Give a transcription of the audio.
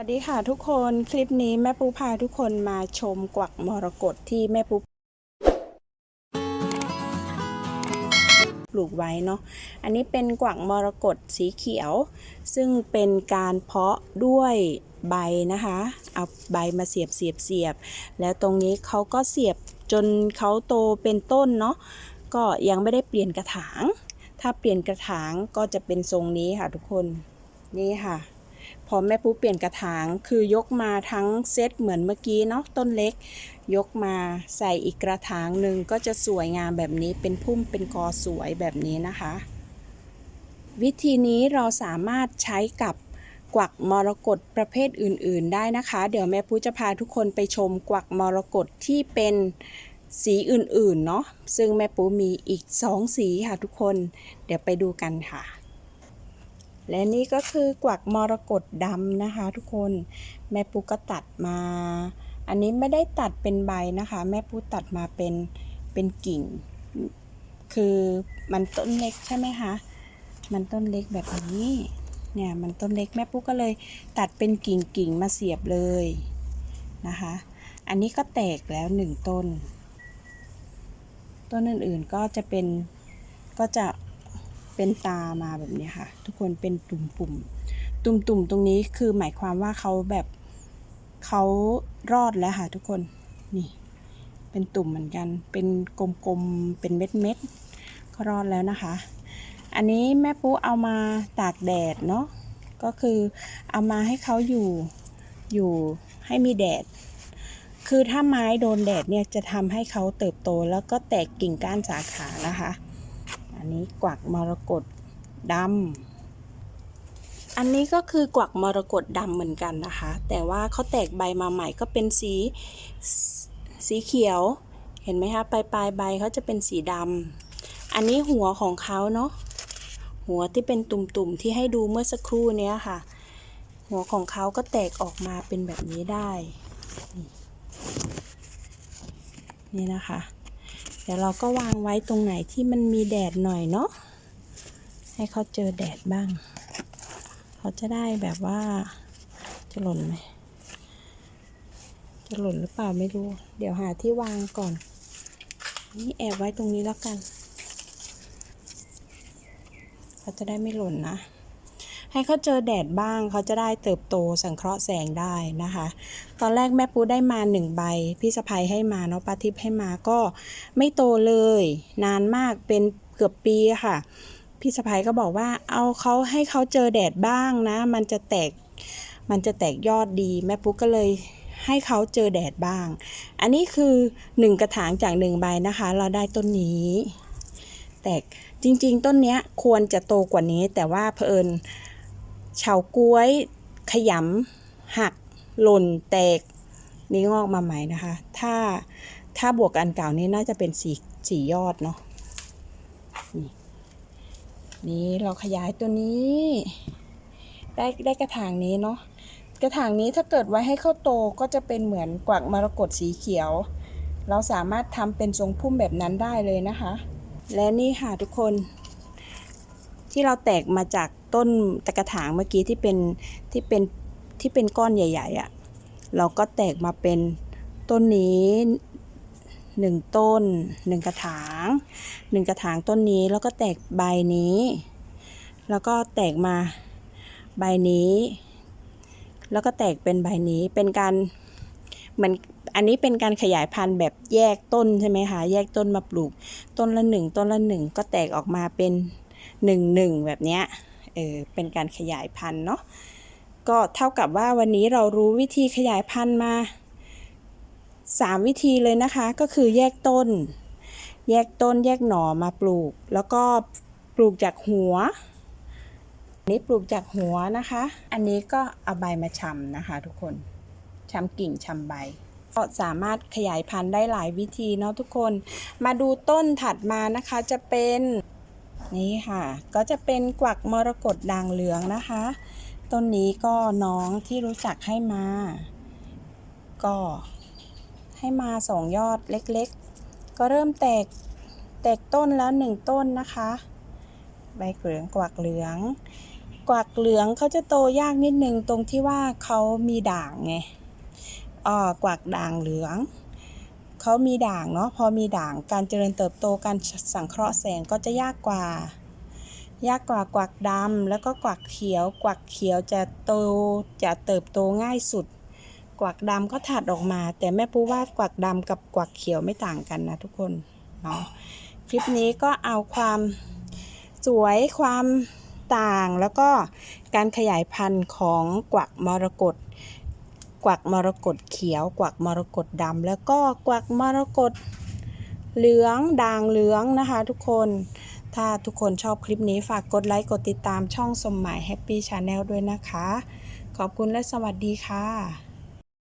สวัสดีค่ะทุกคนคลิปนี้แม่ปูพาทุกคนมาชมกวักมรกตที่แม่ปูปลูกไว้เนาะอันนี้เป็นกวักมรกตสีเขียว ซึ่งเป็นการเพาะด้วยใบนะคะ เอาใบมาเสียบเสียบเสียบ แล้วตรงนี้เขาก็เสียบจนเขาโตเป็นต้นเนาะก็ยังไม่ได้เปลี่ยนกระถาง ถ้าเปลี่ยนกระถางก็จะเป็นทรงนี้ค่ะทุกคนนี่ค่ะ พอแม่ปูเปลี่ยนกระถาง คือยกมาทั้งเซตเหมือนเมื่อกี้เนาะต้นเล็ก ยกมาใส่อีกกระถางหนึ่งก็จะสวยงามแบบนี้เป็นพุ่มเป็นกอสวยแบบนี้นะคะ วิธีนี้เราสามารถใช้กับกวักมรกตประเภทอื่น ๆ ได้นะคะ เดี๋ยวแม่ปูจะพาทุกคนไปชมกวักมรกตที่เป็นสีอื่น ๆ เนาะซึ่งแม่ปูมีอีกสองสีค่ะทุกคน เดี๋ยวไปดูกันค่ะ และนี่ก็คือกวักมรกตดำนะคะ ทุกคนแม่ปูก็ตัดมา อันนี้ไม่ได้ตัดเป็นใบนะคะ แม่ปูตัดมาเป็นเป็นกิ่ง คือมันต้นเล็กใช่ไหมคะมันต้นเล็กแบบนี้เนี่ยมันต้นเล็กแม่ปูก็เลยตัดเป็นกิ่งกิ่งมาเสียบเลยนะคะ อันนี้ก็แตกแล้วหนึ่งต้น ต้นอื่นๆก็จะเป็นก็จะ เป็นตามาแบบนี้ค่ะ ทุกคนเป็นตุ่มปุ่มตุ่มตุ่มๆตรงนี้คือหมายความว่าเขาแบบเขารอดแล้วค่ะทุกคนนี่ เป็นตุ่มเหมือนกัน เป็นกลมๆเป็นเม็ดเม็ดๆก็รอดแล้วนะคะ อันนี้แม่ปุ๊เอามาตากแดดเนาะก็คือเอามาให้เขาอยู่อยู่ให้มีแดด คือถ้าไม้โดนแดดเนี่ยจะทำให้เขาเติบโตแล้วก็แตกกิ่งก้านสาขานะคะ อันนี้กวักมรกตดำอันนี้ก็คือกวักมรกตดำเหมือนกันนะคะ แต่ว่าเขาแตกใบมาใหม่ก็เป็นสีสีเขียว เห็นไหมคะปลายปลายใบเขาจะเป็นสีดำอันนี้หัวของเขาเนาะหัวที่เป็นตุ่มๆที่ให้ดูเมื่อสักครู่เนี้ยค่ะ หัวของเขาก็แตกออกมาเป็นแบบนี้ได้ นี่นะคะ ดี๋ยวเราก็วางไว้ตรงไหนที่มันมีแดดหน่อยเนาะให้เขาเจอแดดบ้าง เขาจะได้แบบว่าจะหล่นไหมจะหล่นหรือเปล่าไม่รู้ เดี๋ยวหาที่วางก่อน นี่แอบไว้ตรงนี้แล้วกัน เขาจะได้ไม่หล่นนะ ให้เขาเจอแดดบ้างเขาจะได้เติบโตสังเคราะห์แสงได้นะคะ ตอนแรกแม่ปูได้มาหนึ่งใบ พี่สะพ้ยให้มาเนาะป้าทิพย์ให้มาก็ไม่โตเลย นานมากเป็นเกือบปีค่ะ พี่สะพ้ยก็บอกว่าเอาเขาให้เขาเจอแดดบ้างนะ มันจะแตกมันจะแตกยอดดีแม่ปุ๊กก็เลยให้เขาเจอแดดบ้าง อันนี้คือหนึ่งกระถางจากหนึ่งใบนะคะ เราได้ต้นนี้ แตกจริงๆ ต้นเนี้ยควรจะโตกว่านี้แต่ว่าเผอิญ เฉาก้วย ขยำหัก หล่นแตก นี่งอกมาใหม่นะคะ ถ้าถ้าบวกกับอันเก่านี้น่าจะเป็นสีสียอดเนาะนี่นี่เราขยายตัวนี้ ได้ได้กระถางนี้เนาะกระถางนี้ถ้าเกิดไว้ให้เข้าโตก็จะเป็นเหมือนกวักมรกตสีเขียว เราสามารถทำเป็นทรงพุ่มแบบนั้นได้เลยนะคะ และนี่ค่ะทุกคน ที่เราแตกมาจาก ต้นตะกระถางเมื่อกี้ที่เป็นที่เป็นที่เป็นก้อนใหญ่ ๆอะ่ะเราก็แตกมาเป็นต้นนี้หนึ่งต้นหนึ่งกระถางหนึ่งกระถางต้นนี้แล้วก็แตกใบนี้ แล้วก็แตกมาใบนี้ แล้วก็แตกเป็นใบนี้เป็นการเหมือนอันนี้เป็นการขยายพันธุ์แบบแยกต้นใช่ไหมคะแยกต้นมาปลูก ต้นละหนึ่งต้นละหนึ่งก็แตกออกมาเป็นหนึ่งหนึ่งแบบเนี้ย เออเป็นการขยายพันธุ์เนาะก็เท่ากับว่าวันนี้เรารู้วิธีขยายพันธุ์มาสามวิธีเลยนะคะ ก็คือแยกต้น แยกต้นแยกหน่อมาปลูก แล้วก็ปลูกจากหัวนี้ปลูกจากหัวนะคะ อันนี้ก็เอาใบมาชำนะคะ ทุกคนชำกิ่งชำใบ ก็สามารถขยายพันธุ์ได้หลายวิธีเนาะทุกคน มาดูต้นถัดมานะคะจะเป็น นี่ค่ะ ก็จะเป็นกวักมรกตด่างเหลืองนะคะ ต้นนี้ก็น้องที่รู้จักให้มา ก็ให้มาสองยอดเล็กๆ ก็เริ่มแตกแตกต้นแล้วหนึ่งต้นนะคะ ใบเหลืองกวักเหลือง กวักเหลืองเขาจะโตยากนิดนึงตรงที่ว่าเขามีด่างไงอ่อกวักด่างเหลือง เขามีด่างเนาะพอมีด่างการเจริญเติบโตการสังเคราะห์แสงก็จะยากกว่า ยากกว่ากวักดำแล้วก็กวักเขียว กวักเขียวจะโตจะเติบโตง่ายสุด กวักดำก็ถัดออกมา แต่แม่ปูว่ากวักดำกับกวักเขียวไม่ต่างกันนะทุกคนเนาะคลิปนี้ก็เอาความสวยความต่างแล้วก็การขยายพันธุ์ของกวักมรกต กวักมรกตเขียว กวักมรกตดำแล้วก็กวักมรกตเหลืองด่างเหลืองนะคะทุกคน ถ้าทุกคนชอบคลิปนี้ฝากกดไลค์กดติดตามช่องสมหมายแฮปปี้ชาแนลด้วยนะคะ ขอบคุณและสวัสดีค่ะ